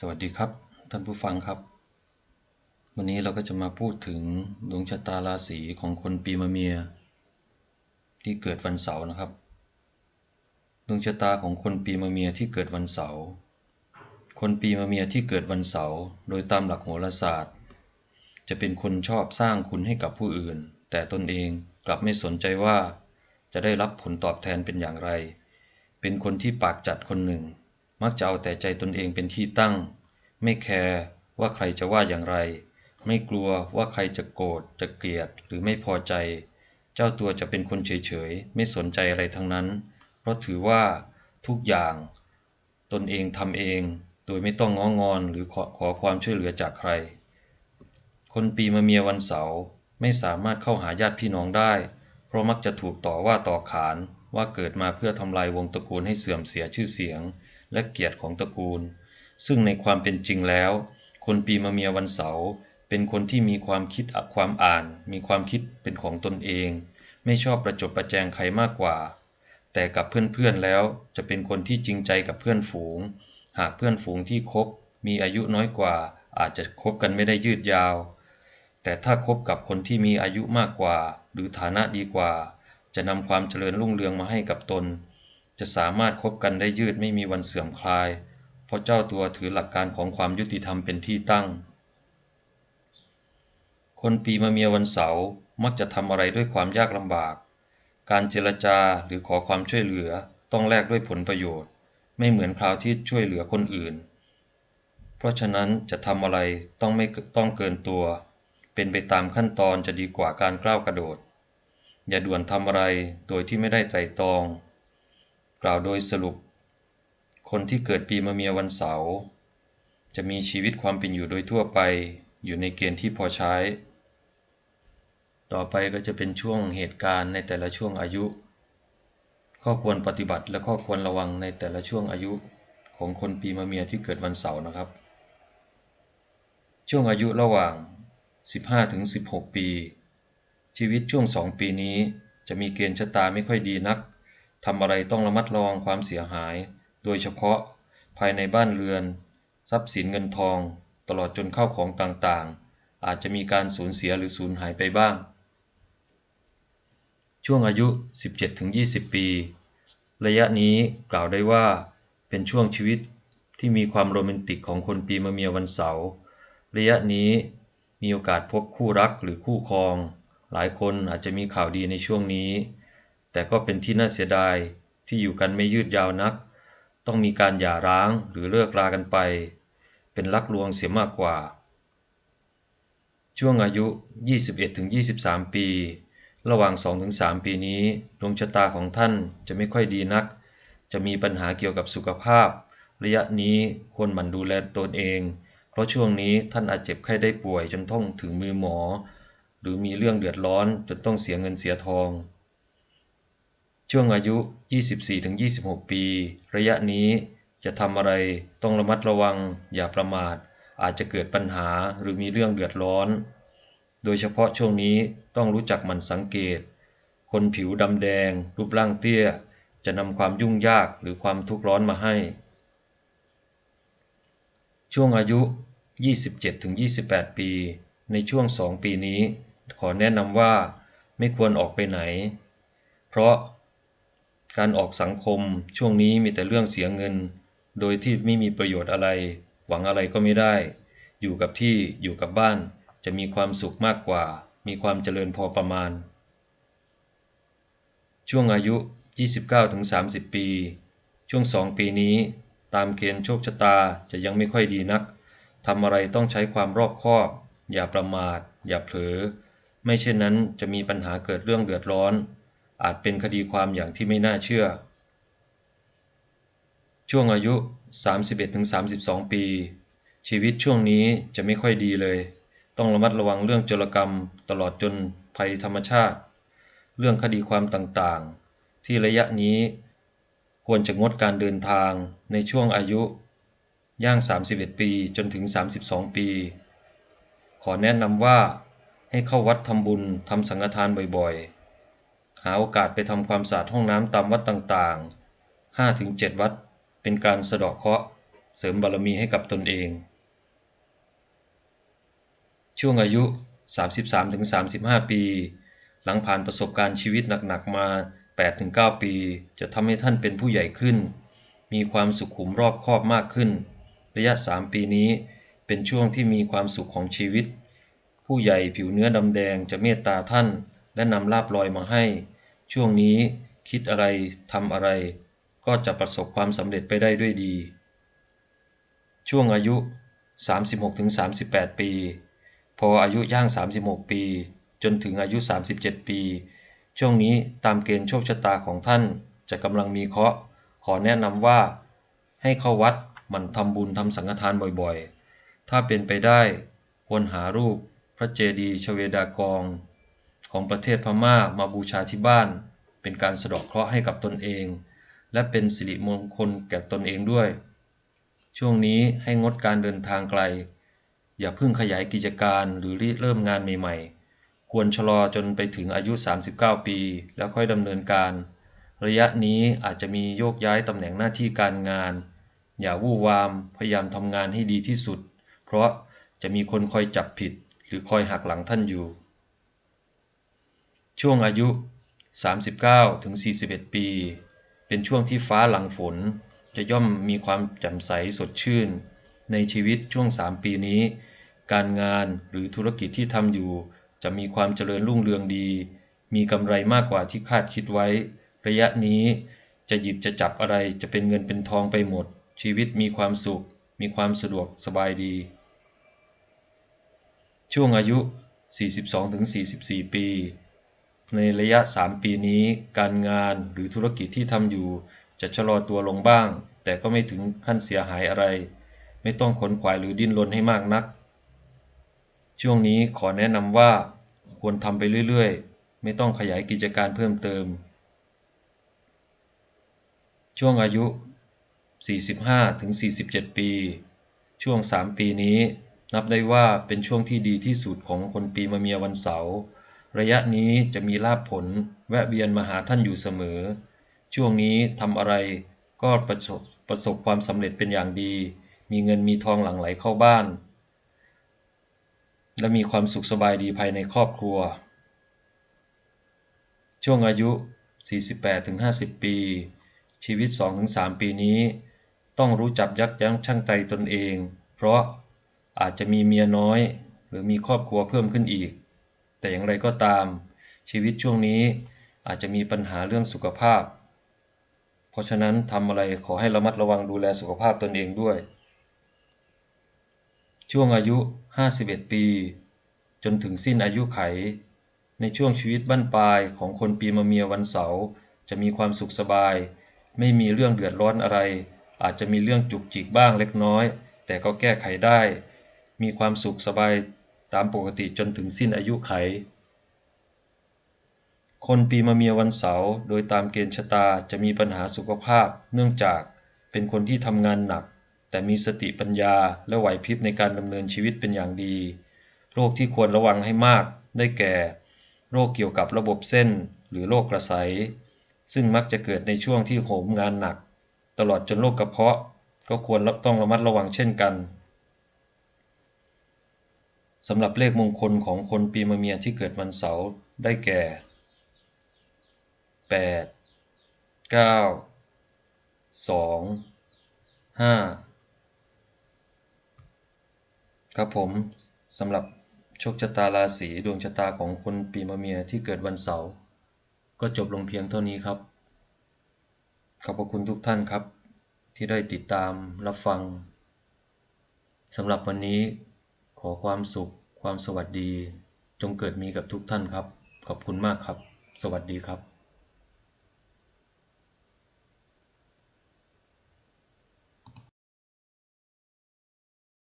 สวัสดีครับ ท่านผู้ฟังครับ วันนี้เราก็จะมาพูดถึงดวงชะตาราศีของคนปีมะเมีย ที่เกิดวันเสาร์นะครับ ดวงชะตาของคนปีมะเมียที่เกิดวันเสาร์คนปีมะเมียที่เกิดวันเสาร์โดยตามหลักโหราศาสตร์ จะเป็นคนชอบสร้างคุณให้กับผู้อื่น แต่ตนเองกลับไม่สนใจว่า จะได้รับผลตอบแทนเป็นอย่างไร เป็นคนที่ปากจัดคนหนึ่ง มักจะเอาแต่ใจตนเองเป็นที่ตั้ง ไม่แคร์ว่าใครจะว่าอย่างไร ไม่กลัวว่าใครจะโกรธจะเกลียดหรือไม่พอใจ เจ้าตัวจะเป็นคนเฉยๆ ไม่สนใจอะไรทั้งนั้น เพราะถือว่าทุกอย่าง ตนเองทำเอง โดยไม่ต้องง้องอนหรือขอขอความช่วยเหลือจากใคร คนปีมะเมียวันเสาร์ไม่สามารถเข้าหาญาติพี่น้องได้ เพราะมักจะถูกต่อว่าต่อขานว่าเกิดมาเพื่อทำลายวงตระกูลให้เสื่อมเสียชื่อเสียง และเกียรติของตระกูล ซึ่งในความเป็นจริงแล้ว คนปีมะเมียวันเสาร์เป็นคนที่มีความคิดอความอ่าน มีความคิดเป็นของตนเอง ไม่ชอบประจบประแจงใครมากกว่า แต่กับเพื่อนๆแล้วจะเป็นคนที่จริงใจกับเพื่อนฝูง หากเพื่อนฝูงที่คบมีอายุน้อยกว่า อาจจะคบกันไม่ได้ยืดยาว แต่ถ้าคบกับคนที่มีอายุมากกว่า หรือฐานะดีกว่า จะนำความเจริญรุ่งเรืองมาให้กับตน จะสามารถคบกันได้ยืดไม่มีวันเสื่อมคลาย เพราะเจ้าตัวถือหลักการของความยุติธรรมเป็นที่ตั้ง คนปีมะเมียวันเสาร์มักจะทำอะไรด้วยความยากลำบาก การเจรจาหรือขอความช่วยเหลือต้องแลกด้วยผลประโยชน์ ไม่เหมือนคราวที่ช่วยเหลือคนอื่น เพราะฉะนั้นจะทำอะไรต้องไม่ต้องเกินตัว เป็นไปตามขั้นตอนจะดีกว่าการกล้าวกระโดด อย่าด่วนทำอะไรโดยที่ไม่ได้ไตร่ตรอง ล่าวโดยสรุป คนที่เกิดปีมะเมียวันเสาร์จะมีชีวิตความเป็นอยู่โดยทั่วไปอยู่ในเกณฑ์ที่พอใช้ ต่อไปก็จะเป็นช่วงเหตุการณ์ในแต่ละช่วงอายุ ข้อควรปฏิบัติและข้อควรระวังในแต่ละช่วงอายุของคนปีมะเมียที่เกิดวันเสาร์นะครับ ช่วงอายุระหว่าง 15-16 ปี ชีวิตช่วงสองปีนี้จะมีเกณฑ์ชะตาไม่ค่อยดีนัก ทำอะไรต้องระมัดระวังความเสียหาย โดยเฉพาะภายในบ้านเรือน ทรัพย์สินเงินทอง ตลอดจนเข้าของต่างๆ อาจจะมีการสูญเสียหรือสูญหายไปบ้าง ช่วงอายุ 17-20 ปี ระยะนี้กล่าวได้ว่าเป็นช่วงชีวิตที่มีความโรแมนติกของคนปีมะเมียวันเสาร์ระยะนี้มีโอกาสพบคู่รักหรือคู่ครอง หลายคนอาจจะมีข่าวดีในช่วงนี้ แต่ก็เป็นที่น่าเสียดายที่อยู่กันไม่ยืดยาวนัก ต้องมีการหย่าร้างหรือเลิกรากันไป เป็นรักลวงเสียมากกว่า ช่วงอายุ 21-23 ปี ระหว่าง 2-3 ปีนี้ดวงชะตาของท่านจะไม่ค่อยดีนัก จะมีปัญหาเกี่ยวกับสุขภาพ ระยะนี้ควรหมั่นดูแลตนเอง เพราะช่วงนี้ท่านอาจเจ็บไข้ได้ป่วยจนต้องถึงมือหมอ หรือมีเรื่องเดือดร้อนจนต้องเสียเงินเสียทอง ช่วงอายุ 24-26 ปี ระยะนี้จะทำอะไรต้องระมัดระวังอย่าประมาท อาจจะเกิดปัญหาหรือมีเรื่องเดือดร้อน โดยเฉพาะช่วงนี้ต้องรู้จักมันสังเกต คนผิวดำแดง รูปร่างเตี้ย จะนำความยุ่งยากหรือความทุกข์ร้อนมาให้ ช่วงอายุ 27-28 ปี ในช่วง 2 ปีนี้ ขอแนะนำว่าไม่ควรออกไปไหน เพราะ การออกสังคมช่วงนี้มีแต่เรื่องเสียเงิน โดยที่ไม่มีประโยชน์อะไร หวังอะไรก็ไม่ได้ อยู่กับที่อยู่กับบ้าน จะมีความสุขมากกว่า มีความเจริญพอประมาณ ช่วงอายุ 29-30 ปี ช่วงสองปีนี้ ตามเกณฑ์โชคชะตาจะยังไม่ค่อยดีนักทำอะไรต้องใช้ความรอบคอบ อย่าประมาท อย่าเผลอ ไม่เช่นนั้นจะมีปัญหาเกิดเรื่องเดือดร้อน อาจเป็นคดีความอย่างที่ไม่น่าเชื่อ ช่วงอายุ 31-32 ปี ชีวิตช่วงนี้จะไม่ค่อยดีเลย ต้องระมัดระวังเรื่องโจรกรรม ตลอดจนภัยธรรมชาติ เรื่องคดีความต่างๆ ที่ระยะนี้ควรจะงดการเดินทางในช่วงอายุ ย่าง 31 ปีจนถึง 32 ปี ขอแนะนำว่าให้เข้าวัดทำบุญทำสังฆทานบ่อยๆ หาโอกาสไปทำความสะอาดห้องน้ำตามวัดต่างๆ 5-7 วัดเป็นการสะดอกเคราะห์เสริมบารมีให้กับตนเอง ช่วงอายุ 33-35 ปี หลังผ่านประสบการณ์ชีวิตหนักๆมา 8-9 ปี จะทำให้ท่านเป็นผู้ใหญ่ขึ้น มีความสุขุมรอบคอบมากขึ้น ระยะ 3 ปีนี้เป็นช่วงที่มีความสุขของชีวิต ผู้ใหญ่ผิวเนื้อดำแดงจะเมตตาท่านและนำลาบลอยมาให้ ช่วงนี้คิดอะไรทำอะไร ก็จะประสบความสำเร็จไปได้ด้วยดี ช่วงอายุ 36-38 ปี พออายุย่าง 36 ปี จนถึงอายุ 37 ปี ช่วงนี้ตามเกณฑ์โชคชะตาของท่านจะกำลังมีเคราะห์ขอแนะนำว่าให้เข้าวัดหมั่นทำบุญทำสังฆทานบ่อยๆ ถ้าเป็นไปได้ควรหารูปพระเจดีย์ชเวดากอง ของประเทศพม่ามาบูชาที่บ้าน เป็นการสะดาะเคราะห์ให้กับตนเอง และเป็นสิริมงคลแก่ตนเองด้วย ช่วงนี้ให้งดการเดินทางไกล อย่าเพิ่งขยายกิจการหรือริเริ่มงานใหม่ ๆ ควรชะลอจนไปถึงอายุ 39 ปี แล้วค่อยดำเนินการ ระยะนี้อาจจะมีโยกย้ายตำแหน่งหน้าที่การงาน อย่าวู่วาม พยายามทำงานให้ดีที่สุด เพราะจะมีคนคอยจับผิด หรือคอยหักหลังท่านอยู่ ช่วงอายุ 39ถึง41 ปี เป็นช่วงที่ฟ้าหลังฝน จะย่อมมีความแจ่มใสสดชื่น ในชีวิตช่วง 3 ปีนี้ การงานหรือธุรกิจที่ทำอยู่ จะมีความเจริญรุ่งเรืองดี มีกำไรมากกว่าที่คาดคิดไว้ ระยะนี้จะหยิบจะจับอะไรจะเป็นเงินเป็นทองไปหมด ชีวิตมีความสุข มีความสะดวกสบายดี ช่วงอายุ 42-44 ปี ในระยะ 3 ปีนี้ การงานหรือธุรกิจที่ทำอยู่ จะชะลอตัวลงบ้าง แต่ก็ไม่ถึงขั้นเสียหายอะไร ไม่ต้องขนขวายหรือดิ้นรนให้มากนัก ช่วงนี้ขอแนะนำว่า ควรทำไปเรื่อยๆ ไม่ต้องขยายกิจการเพิ่มเติม ช่วงอายุ 45-47 ปี ช่วง 3 ปีนี้ นับได้ว่าเป็นช่วงที่ดีที่สุดของคนปีมะเมียวันเสาร์ ระยะนี้จะมีลาภผลแวะเวียนมาหาท่านอยู่เสมอ ช่วงนี้ทำอะไรก็ประสบประสบความสำเร็จเป็นอย่างดี มีเงินมีทองหลั่งไหลเข้าบ้าน และมีความสุขสบายดีภายในครอบครัว ช่วงอายุ 48-50 ปี ชีวิต 2-3 ปีนี้ ต้องรู้จักยักยั้งชั่งใจตนเอง เพราะอาจจะมีเมียน้อย หรือมีครอบครัวเพิ่มขึ้นอีก แต่อย่างไรก็ตาม ชีวิตช่วงนี้อาจจะมีปัญหาเรื่องสุขภาพ เพราะฉะนั้นทำอะไรขอให้ระมัดระวังดูแลสุขภาพตนเองด้วย ช่วงอายุ 51 ปี จนถึงสิ้นอายุไข ในช่วงชีวิตบั้นปลายของคนปีมะเมียวันเสาร์จะมีความสุขสบาย ไม่มีเรื่องเดือดร้อนอะไร อาจจะมีเรื่องจุกจิกบ้างเล็กน้อย แต่ก็แก้ไขได้ มีความสุขสบาย ตามปกติจนถึงสิ้นอายุไข คนปีมะเมียวันเสาร์โดยตามเกณฑ์ชะตาจะมีปัญหาสุขภาพ เนื่องจากเป็นคนที่ทำงานหนัก แต่มีสติปัญญาและไหวพริบในการดำเนินชีวิตเป็นอย่างดี โรคที่ควรระวังให้มากได้แก่ โรคเกี่ยวกับระบบเส้น หรือโรคกระใสซึ่งมักจะเกิดในช่วงที่โหมงานหนัก ตลอดจนโรคกระเพาะก็ควรต้องระมัดระวังเช่นกัน สำหรับเลขมงคลของคนปีมะเมียที่เกิดวันเสาร์ได้แก่แปดเก้าสองห้าครับผมสำหรับโชคชะตาราศีดวงชะตาของคนปีมะเมียที่เกิดวันเสาร์ก็จบลงเพียงเท่านี้ครับ ขอบพระคุณทุกท่านครับ ที่ได้ติดตามรับฟังสำหรับวันนี้ อความสุข ความสวัสดี จงเกิดมีกับทุกท่านครับ ขอบคุณมากครับ สวัสดีครับ